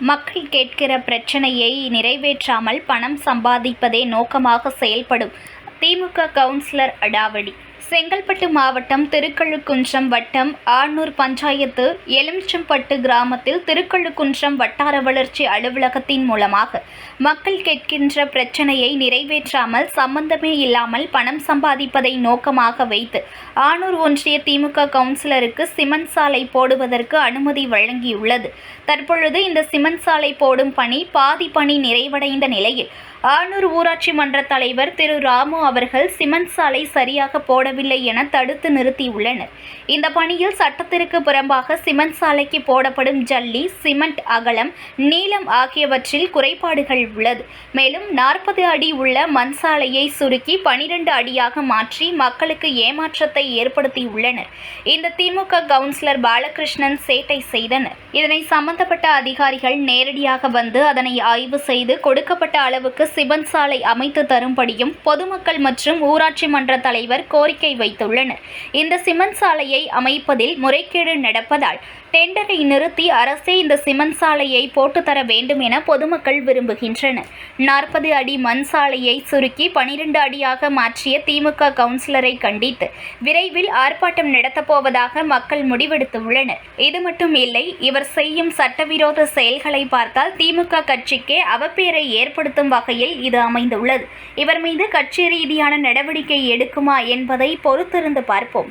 மக்கள் கேட்கிற பிரச்சனையை நிறைவேற்றாமல் பணம் சம்பாதிப்பதே நோக்கமாக செயல்படும். திமுக கவுன்சிலர் அடாவடி செங்கல்பட்டு மாவட்டம் திருக்கழுக்குன்றம் வட்டம் ஆர்னூர் பஞ்சாயத்து எலுமிச்சம்பட்டு கிராமத்தில் திருக்கழுக்குன்றம் வட்டார வளர்ச்சி அலுவலகத்தின் மூலமாக மக்கள் கேட்கின்ற பிரச்சனையை நிறைவேற்றாமல் சம்பந்தமே இல்லாமல் பணம் சம்பாதிப்பதை நோக்கமாக வைத்து ஆனூர் ஒன்றிய திமுக கவுன்சிலருக்கு சிமெண்ட் சாலை போடுவதற்கு அனுமதி வழங்கியுள்ளது. தற்பொழுது இந்த சிமெண்ட் சாலை போடும் பணி பாதி பணி நிறைவடைந்த நிலையில் ஆனூர் ஊராட்சி மன்ற தலைவர் திரு ராமு அவர்கள் சிமெண்ட் சாலை சரியாக போடவில்லை என தடுத்து நிறுத்தியுள்ளனர். இந்த பணியில் சட்டத்திற்கு புறம்பாக சிமெண்ட் சாலைக்கு போடப்படும் ஜல்லி சிமெண்ட் அகலம் நீளம் ஆகியவற்றில் குறைபாடுகள் உள்ளது. மேலும் நாற்பது அடி உள்ள மண் சாலையை சுருக்கி பனிரெண்டு அடியாக மாற்றி மக்களுக்கு ஏமாற்றத்தை ஏற்படுத்தியுள்ளனர். இந்த திமுக கவுன்சிலர் பாலகிருஷ்ணன் சேட்டை செய்தனர். இதனை சம்பந்தப்பட்ட அதிகாரிகள் நேரடியாக வந்து அதனை ஆய்வு செய்து கொடுக்கப்பட்ட அளவுக்கு சிவன் சாலை அமைத்து தரும்படியும் பொதுமக்கள் மற்றும் ஊராட்சி மன்ற தலைவர் கோரிக்கை வைத்துள்ளனர். இந்த சிமெண்ட் சாலையை அமைப்பதில் முறைகேடு நடப்பதால் டெண்டரை நிறுத்தி அரசே இந்த சிமெண்ட் சாலையை போட்டு தர வேண்டும் என பொதுமக்கள் விரும்புகின்றனர். நாற்பது அடி மண் சாலையை சுருக்கி பனிரெண்டு அடியாக மாற்றிய திமுக கவுன்சிலரை கண்டித்து விரைவில் ஆர்ப்பாட்டம் நடத்தப்போவதாக மக்கள் முடிவெடுத்துள்ளனர். இது மட்டும் இல்லை இவர் செய்யும் சட்டவிரோத செயல்களை பார்த்தால் திமுக கட்சிக்கே அவப்பேரை ஏற்படுத்தும் வகையில் இது அமைந்துள்ளது. இவர் மீது கட்சி ரீதியான நடவடிக்கை எடுக்குமா என்பதை பொறுத்திருந்து பார்ப்போம்.